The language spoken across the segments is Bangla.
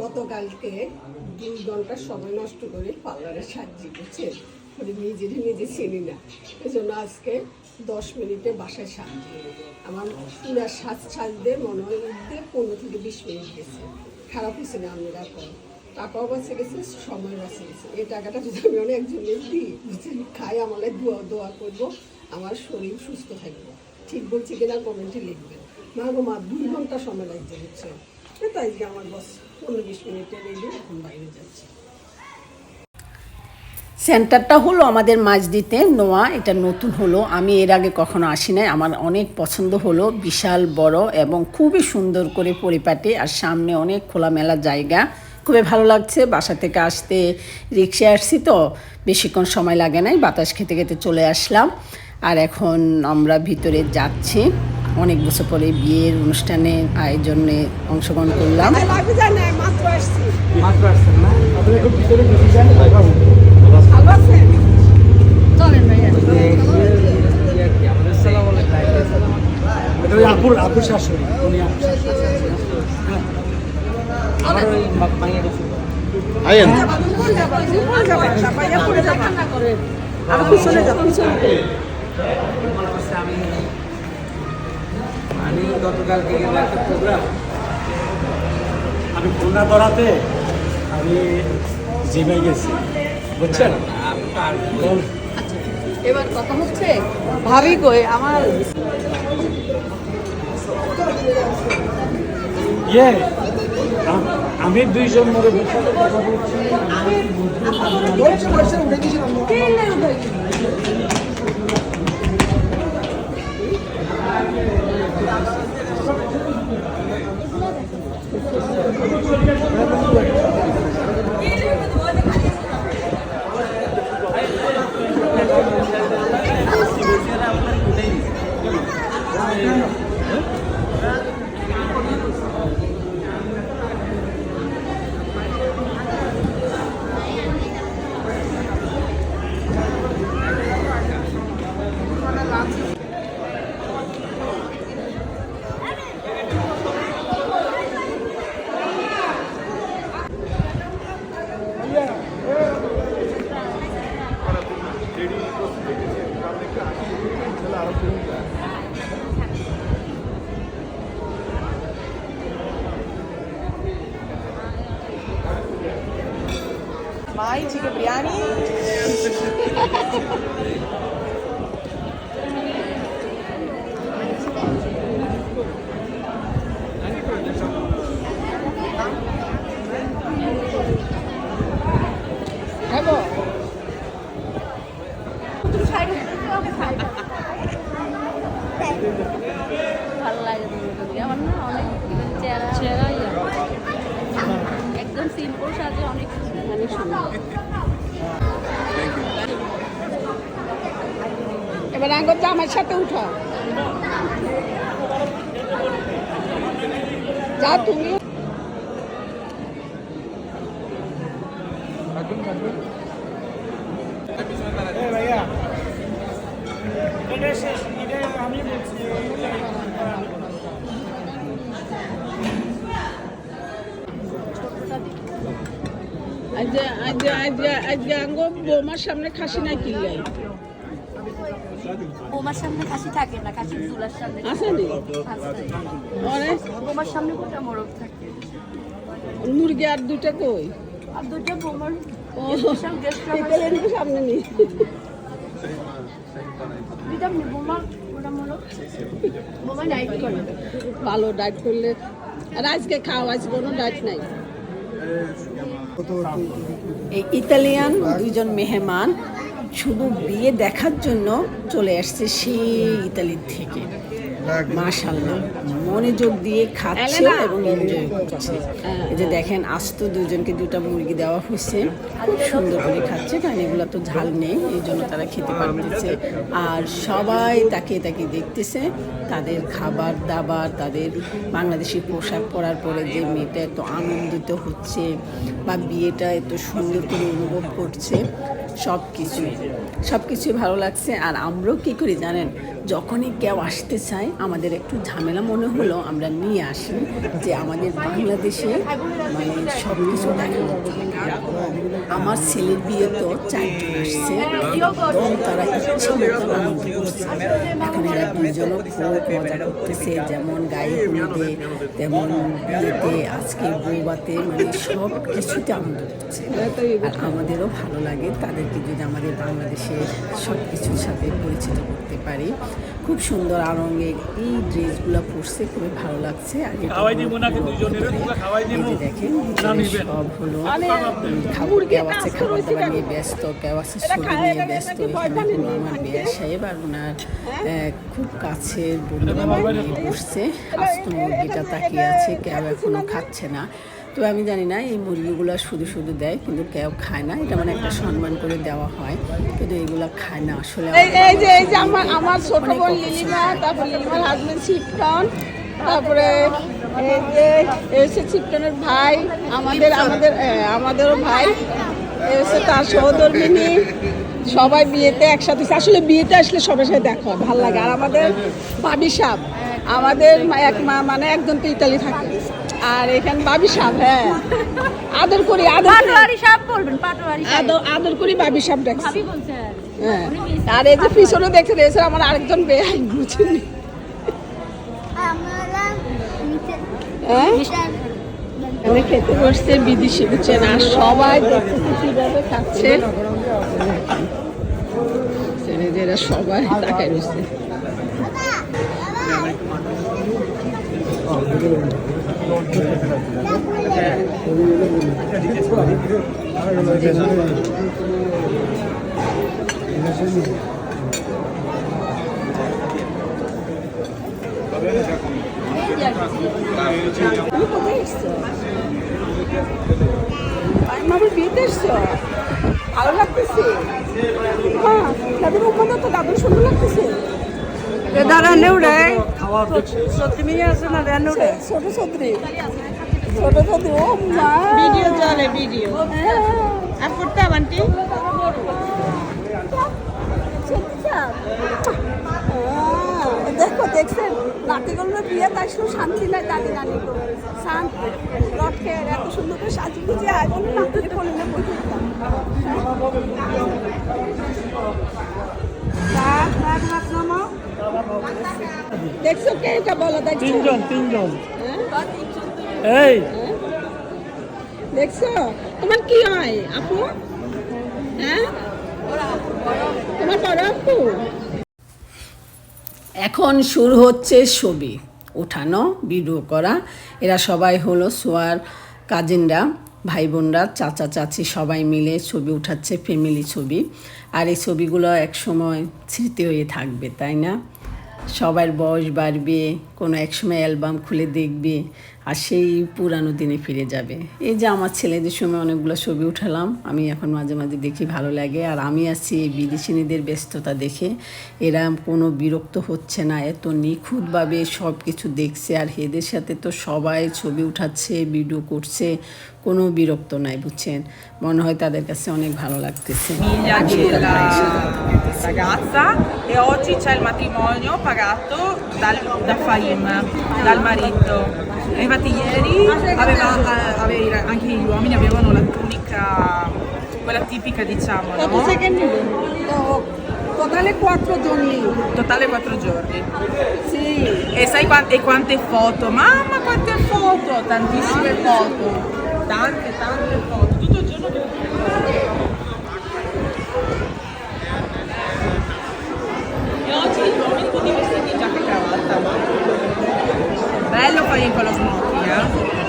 গতকালকে দুই ঘণ্টা সময় নষ্ট করে পার্লারে সাজিয়ে করছে মানে নিজেরই নিজে চিনি না। এই জন্য আজকে দশ মিনিটে বাসায় সাজছি আমার পুরা সাজ সাজতে মনে হয় উঠতে পনেরো থেকে বিশ মিনিট গেছে। খারাপ হয়েছে না আমি এখন টাকাও বাঁচে গেছে, সময় বাঁচে গেছে। এই টাকাটা যদি আমি অনেক দিই খাই, আমার দোয়া দোয়া করব, আমার শরীর সুস্থ থাকবে। ঠিক বলছি কিনা, কমেন্টে লিখবেন। মা গো, মা, দুই ঘণ্টা সময় লাগছে আমার বস মিনিটে রেডি এখন বাইরে সেন্টারটা হলো আমাদের মাঝদিতে নোয়া, এটা নতুন হলো। আমি এর আগে কখনো আসি নাই, আমার অনেক পছন্দ হলো, বিশাল, বড় এবং খুবই সুন্দর করে পরিপাটি আর সামনে অনেক খোলামেলা জায়গা। খুবই ভালো লাগছে, বাসা থেকে আসতে রিক্সায় আসছি তো, বেশিক্ষণ সময় লাগে নাই, বাতাস খেতে খেতে চলে আসলাম। আর এখন আমরা ভিতরে যাচ্ছি। অনেক বছর পরে বিয়ের অনুষ্ঠানে আয়োজনে অংশগ্রহণ করলাম। আপুর আপুর শাশুড়ি উনি আপুর শাশুড়ি। আমার ওই মাইয়া গেছিল। আয়েন আর পিছনে যাও পিছনে। করছে আমি গতকালকে গেলাম একটা প্রোগ্রাম আমি খুলনা ধরাতে আমি জিমে গেছি। বুঝছেন? এবার কথা হচ্ছে ভাবি কই? আমার ইয়ে আমি দুইজন সাথে কথা বলছি Mai chicken biryani. ভালো লাগে। আমার না অনেক চেহারা চেহারা একদম সিম্পল সাজে অনেক মানে সুন্দর এবার আঙ্গর তো আমার সাথে উঠো। যা তুমি। আমি বলছি। বৌমার সামনে খাসি নাই কিনলাই বোমার সামনে কাশি থাকে না কাশি চুলার সামনে আসেনি অনেক বোমার সামনে কোটা মোরগ থাকে। মুরগি আর দুটা কই? আর দুটো বোমার। সামনে ভালো ডাইট করলে। আর আজকে খাও আজ কোনো ডায়েট নাই। এই ইতালিয়ান দুইজন মেহমান শুধু বিয়ে দেখার জন্য চলে আসছে সেই ইতালির থেকে। মাশাল্লাহ মনোযোগ দিয়ে খাচ্ছে এবং এনজয় করছে। এই যে দেখেন আস্ত দুজনকে দুটা মুরগি দেওয়া হয়েছে। খুব সুন্দর করে খাচ্ছে কারণ এগুলো তো ঝাল নেই এই জন্য তারা খেতে পারতেছে। আর সবাই তাকে তাকে দেখতেছে তাদের খাবার দাবার তাদের বাংলাদেশি পোশাক পরার পরে যে মেয়েটা এত আনন্দিত হচ্ছে বা বিয়েটা এত সুন্দর করে অনুভব করছে সব কিছুই সব কিছুই ভালো লাগছে। আর আমরাও কী করি জানেন, যখনই কেউ আসতে চায়, আমাদের একটু ঝামেলা মনে হলো, আমরা নিয়ে আসি যে আমাদের বাংলাদেশে মানে সব কিছু জন্য। আমার ছেলের বিয়ে তো চারজন আসছে একদম তারা ইচ্ছে মতো আনন্দ করছে। এখন এরা দুজনও খুব মজা করতেছে, যেমন গায়ে হলুদে, তেমন বিয়েতে, আজকে বৌবাতে মানে সব কিছুতে আনন্দ করছে। আর আমাদেরও ভালো লাগে তাদেরকে যদি আমাদের বাংলাদেশের সব কিছুর সাথে পরিচিত করতে পারি। খুব সুন্দর আরঙে এই ড্রেসগুলো পরছে খুবই ভালো লাগছে। আর দেখেন সব হলো খাবার কেউ আছে খাবার দাবার নিয়ে ব্যস্ত কেউ আছে নিয়ে ব্যস্ত এখানে হলো আমার বিয়া সাহেব আর ওনার খুব কাছের বন্ধু বান্ধব নিয়ে বসছে আস্ত মুরগিটা তাকিয়ে আছে কেউ এখনও খাচ্ছে না। তো আমি জানি না এই মুরগিগুলো শুধু শুধু দেয় কিন্তু কেউ খায় না। এটা মানে একটা সম্মান করে দেওয়া হয়। কিন্তু এগুলো খায় না আসলে এই যে এই যে আমার আমার ছোট বোন। লিলিমা তারপর লিলিমার হাজবেন্ড শিপটন তারপরে এই যে এসে শিপটনের ভাই আমাদের আমাদের আমাদেরও ভাই এসে তার সহধর্মিনী। সবাই বিয়েতে একসাথে আসলে বিয়েতে আসলে সবার সাথে দেখা হয় ভালো লাগে। আর আমাদের বাবি সাহ আমাদের মা- এক মা মানে একজন তো ইতালি থাকে। আর এখানে বাবি সাহ হ্যাঁ। আদর করি আদর পাটোয়ারি সাপ বলবেন পাটোয়ারি আদর আদর করি বাবি সাহ ডাকছি। ভাবি বলছে হ্যাঁ। আর এই যে পিছনে দেখছেন এসে আমার আরেকজন বেয়াই বুঝছেন আমরা হ্যাঁ? এখানে খেতে বসছে বিদেশি বুঝছেন আর সবাই দেখতেছে কীভাবে খাচ্ছে। ছেলে সবাই তাকায় রয়েছে তুমি বিয়েতে এসছো ভালো লাগতেছে হ্যাঁ দাদুর উপরে তো দাদুর সুন্দর লাগতেছে দাদা নেউড়ে সত্যি মেয়ে আছে না নেউড়ে ছোট ছত্রি ছোট ছত্রি ও মা। ভিডিও চলে ভিডিও। আর করতে আন্টি? দেখো দেখছেন নাতিগুলো বিয়ে তাই শুধু শান্তি নাই দাদি নানি শান্তি। লটকে এত সুন্দর করে সাজি গুজে আগুন নাতিকে কোলে না বসে নামাও। দেখছ কে এটা বলো দেখছ? তিনজন তিনজন। হ্যাঁ? এই। দেখছ? তোমার কি হয় আপু? হ্যাঁ? তোমার বড় আপু? এখন শুরু হচ্ছে ছবি ওঠানো ভিডিও করা। এরা সবাই হলো সোয়ার কাজিনরা ভাই বোনরা চাচা চাচি সবাই মিলে ছবি উঠাচ্ছে ফ্যামিলি ছবি। আর এই ছবিগুলো এক সময় স্মৃতি হয়ে থাকবে তাই না? সবার বয়স বাড়বে, কোনো এক সময় অ্যালবাম খুলে দেখবে আর সেই পুরানো দিনে ফিরে যাবে। এই যে আমার ছেলেদের সময় অনেকগুলো ছবি উঠালাম, আমি এখন মাঝে মাঝে দেখি ভালো লাগে আর আমি আছি এই বিদেশিনীদের ব্যস্ততা দেখে। এরা কোনো বিরক্ত হচ্ছে না, এত নিখুঁতভাবে সব কিছু দেখছে আর এদের সাথে তো সবাই ছবি উঠাচ্ছে ভিডিও করছে। কোনো বিরক্ত নাই বুঝছেন মনে হয় তাদের কাছে অনেক ভালো লাগতেছে famiglia আমি তাদের ভাইয়ের সাথে কথা বলতেছি। della ragazza e oggi c'è il matrimonio pagato dal, da Fahim, dal marito. E infatti ieri aveva, eh, aveva- anche gli uomini avevano la tunica, quella tipica diciamo, কত no? সেকেন্ড নিবে তো টোটালে quattro giorni Totale quattro giorni. sì E sai quante, e quante foto? Mamma quante foto! Tantissime foto. tante tante foto, tutto il giorno che E oggi gli uomini con i vestiti in giacca e cravatta, ma bello poi con lo smoking, eh?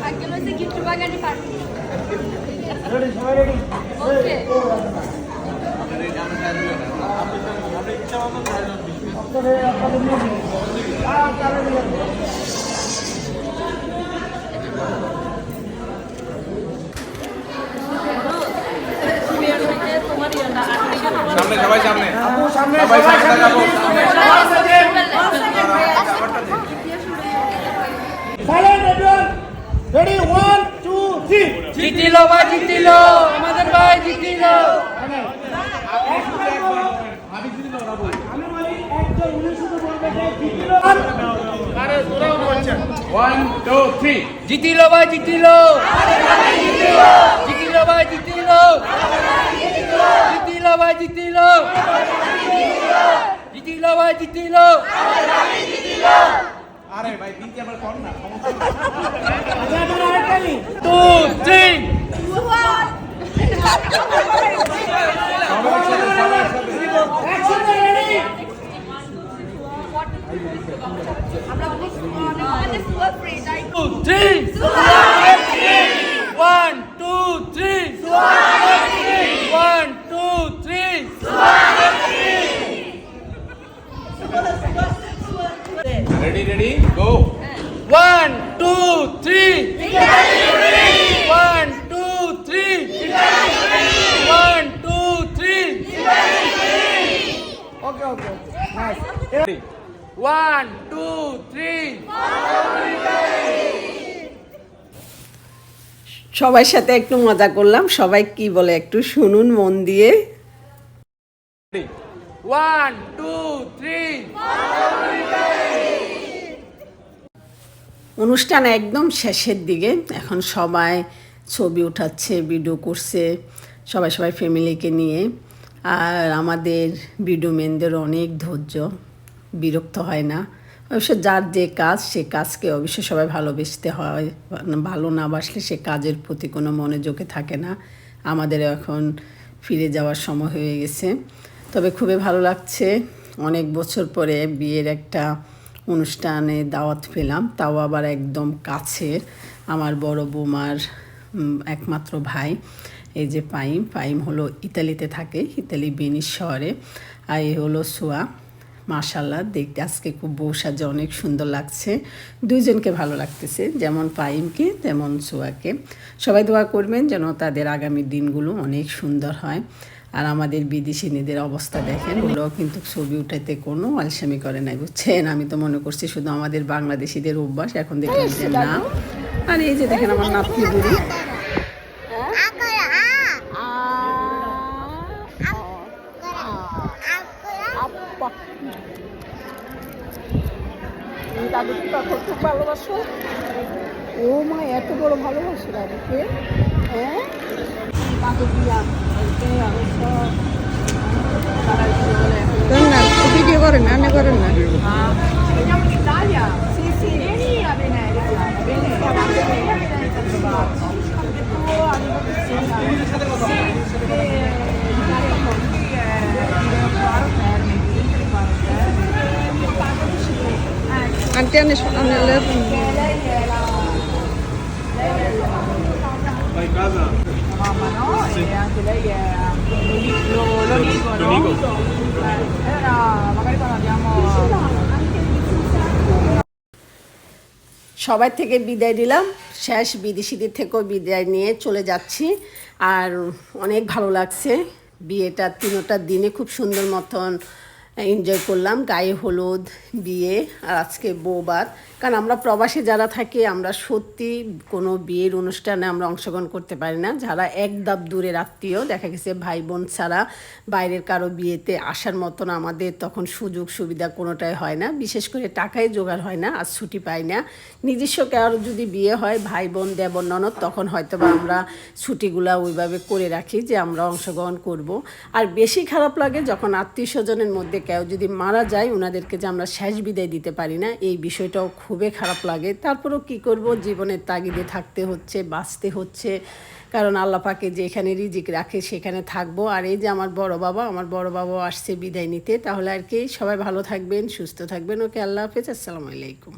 Anche noi si chiude pagani fatti. সামনে সবাই সামনে। সবাই সামনে যাব। জিতিলো ভাই জিতিলো আমাদের ভাই জিতিলো। জিতিলো ভাই জিতিলো জিতিলো ভাই জিতিলো জিতিলো ভাই জিতিলো জিতিলো ভাই জিতিলো। আরে ভাই দিতে আবার কর না two three two, three. One, ready ready go One, two, three. One, two, three. One, two, three. One, two, three. সবার সাথে একটু মজা করলাম সবাই কি বলে একটু শুনুন মন দিয়ে One, two, three. অনুষ্ঠান একদম শেষের দিকে। এখন সবাই ছবি উঠাচ্ছে ভিডিও করছে, সবাই সবাই ফ্যামিলিকে নিয়ে। আর আমাদের ভিডিও মেনদের অনেক ধৈর্য, বিরক্ত হয় না। অবশ্য যার যে কাজ, সে কাজকে অবশ্যই সবাই ভালোবেসতে হয়। ভালো না বাসলে সে কাজের প্রতি কোনো মনোযোগে থাকে না। আমাদের এখন ফিরে যাওয়ার সময় হয়ে গেছে। তবে খুবই ভালো লাগছে। অনেক বছর পরে বিয়ের একটা অনুষ্ঠানে দাওয়াত পেলাম। তাও আবার একদম কাছের আমার বড় বৌমার একমাত্র ভাই। এই যে পাইম পাইম হলো ইতালিতে থাকে, ইতালি বেনিস শহরে। আর এই হলো সোয়া। মাশাল্লাহ দেখতে আজকে খুব বউ সাজে অনেক সুন্দর লাগছে। দুইজনকে ভালো লাগতেছে, যেমন পাইমকে, তেমন সোয়াকে। সবাই দোয়া করবেন যেন তাদের আগামী দিনগুলো অনেক সুন্দর হয়। আর আমাদের বিদেশিনীদের অবস্থা দেখেন ওরাও কিন্তু ছবি উঠাইতে কোনো আলসামি করে নাই বুঝছেন আমি তো মনে করছি শুধু আমাদের বাংলাদেশিদের অভ্যাস এখন যে না আর এই যে দেখেন আমার নাতনি বুড়ি ভালোবাসো ও মা এত বড় ভালোবাসো দাদুকে হ্যাঁ করেন না ভিডিও করেন না না করেন না Veniamo in Italia? Sì, sì. Vieni a Venezia. Vieni a Venezia a trovarci. E tu arrivo che sera. Sì, perché l'Italia con qui è devo trovare fermi, sempre fare fermi. Mio padre dice ecco, aunty আনে শোনানো che lei è la lei è la ভাই no? E anche lo, lo. Eh, Era magari quando abbiamo সবাই থেকে বিদায় দিলাম শেষ বিদেশিদের থেকেও বিদায় নিয়ে চলে যাচ্ছি আর অনেক ভালো লাগছে বিয়েটা তিনোটা দিনে খুব সুন্দর মতন এনজয় করলাম, গায়ে হলুদ, বিয়ে আর আজকে বৌবাদ কারণ আমরা প্রবাসে যারা থাকি, আমরা সত্যি কোনো বিয়ের অনুষ্ঠানে আমরা অংশগ্রহণ করতে পারি না। যারা এক ধাপ দূরের আত্মীয়, দেখা গেছে ভাই বোন ছাড়া বাইরের কারও বিয়েতে আসার মতন আমাদের তখন সুযোগ সুবিধা কোনোটাই হয় না। বিশেষ করে টাকাই জোগাড় হয় না আর ছুটি পাই না। নিজস্ব কারও যদি বিয়ে হয়, ভাই বোন, দেবর, ননদ, তখন হয়তো বা আমরা ছুটিগুলা ওইভাবে করে রাখি যে আমরা অংশগ্রহণ করব। আর বেশি খারাপ লাগে যখন আত্মীয় স্বজনের মধ্যে কেউ যদি মারা যায় ওনাদেরকে যে আমরা শেষ বিদায় দিতে পারি না এই বিষয়টাও খুবই খারাপ লাগে তারপরেও কি করব জীবনের তাগিদে থাকতে হচ্ছে বাঁচতে হচ্ছে কারণ আল্লাহ পাকে যেখানে রিজিক রাখে সেখানে থাকব আর এই যে আমার বড় বাবা আমার বড় বাবাও আসছে বিদায় নিতে তাহলে আর কি সবাই ভালো থাকবেন সুস্থ থাকবেন ওকে আল্লাহ হাফেজ আসসালামু আলাইকুম